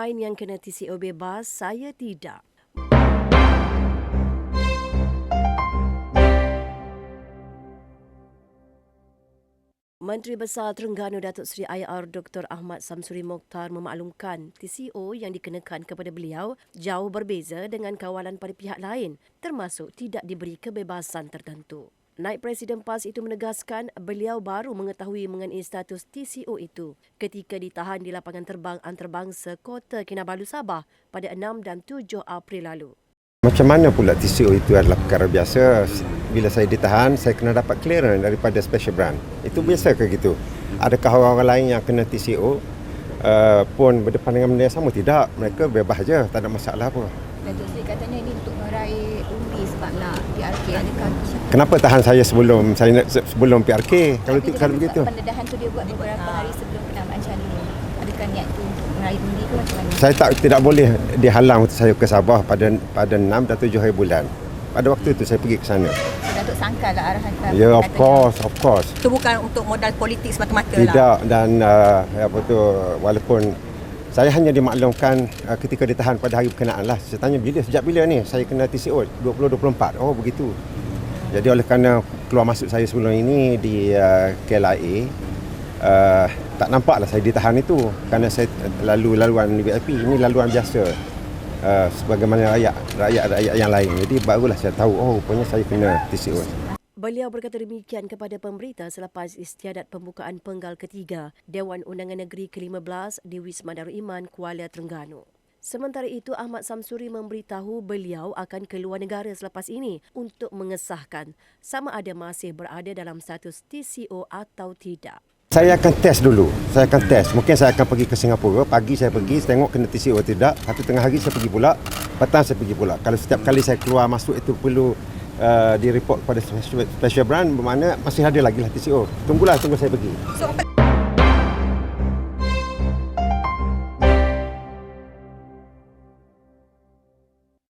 lain yang kena TCO bebas, saya tidak. Menteri Besar Terengganu Datuk Seri IR Dr. Ahmad Samsuri Mokhtar memaklumkan TCO yang dikenakan kepada beliau jauh berbeza dengan kawalan pada pihak lain termasuk tidak diberi kebebasan tertentu. Naib Presiden PAS itu menegaskan beliau baru mengetahui mengenai status TCO itu ketika ditahan di lapangan terbang antarabangsa Kota Kinabalu Sabah pada 6 dan 7 April lalu. Macam mana pula TCO itu adalah perkara biasa? Bila saya ditahan, saya kena dapat clearance daripada special branch. Itu biasa ke gitu? Adakah orang-orang lain yang kena TCO uh, pun berdepan dengan benda yang sama? Tidak. Mereka bebas je, tak ada masalah apa. Datuk Seri katanya ini untuk meraih undi sebab nak PRK. Adakah Kenapa tahan saya sebelum saya nak- sebelum PRK? Kalau ti- kalau begitu. Pendedahan tu dia buat beberapa hari sebelum penamaan calon. Adakah niat tu untuk meraih undi ke macam mana? Saya tak tidak boleh dihalang untuk saya ke Sabah pada pada 6 dan 7 hari bulan. Pada waktu itu saya pergi ke sana. Datuk sangka lah arahan Ya, yeah, of course, of course. Itu bukan untuk modal politik semata-mata lah. Tidak dan uh, apa tu walaupun saya hanya dimaklumkan uh, ketika ditahan pada hari berkenaan lah. Saya tanya bila sejak bila ni saya kena TCO 2024. Oh begitu. Jadi oleh kerana keluar masuk saya sebelum ini di uh, KLIA uh, tak nampaklah saya ditahan itu kerana saya lalu laluan VIP ini laluan biasa uh, sebagaimana rakyat rakyat rakyat yang lain. Jadi barulah saya tahu oh rupanya saya kena TCO. Beliau berkata demikian kepada pemberita selepas istiadat pembukaan penggal ketiga Dewan Undangan Negeri ke-15 di Wisma Darul Iman, Kuala Terengganu. Sementara itu, Ahmad Samsuri memberitahu beliau akan keluar negara selepas ini untuk mengesahkan sama ada masih berada dalam status TCO atau tidak. Saya akan test dulu. Saya akan test. Mungkin saya akan pergi ke Singapura. Pagi saya pergi, saya tengok kena TCO atau tidak. Satu tengah hari saya pergi pula. Petang saya pergi pula. Kalau setiap kali saya keluar masuk itu perlu uh, direport kepada special, special brand bermakna masih ada lagi lah TCO. Tunggulah, tunggu saya pergi. So,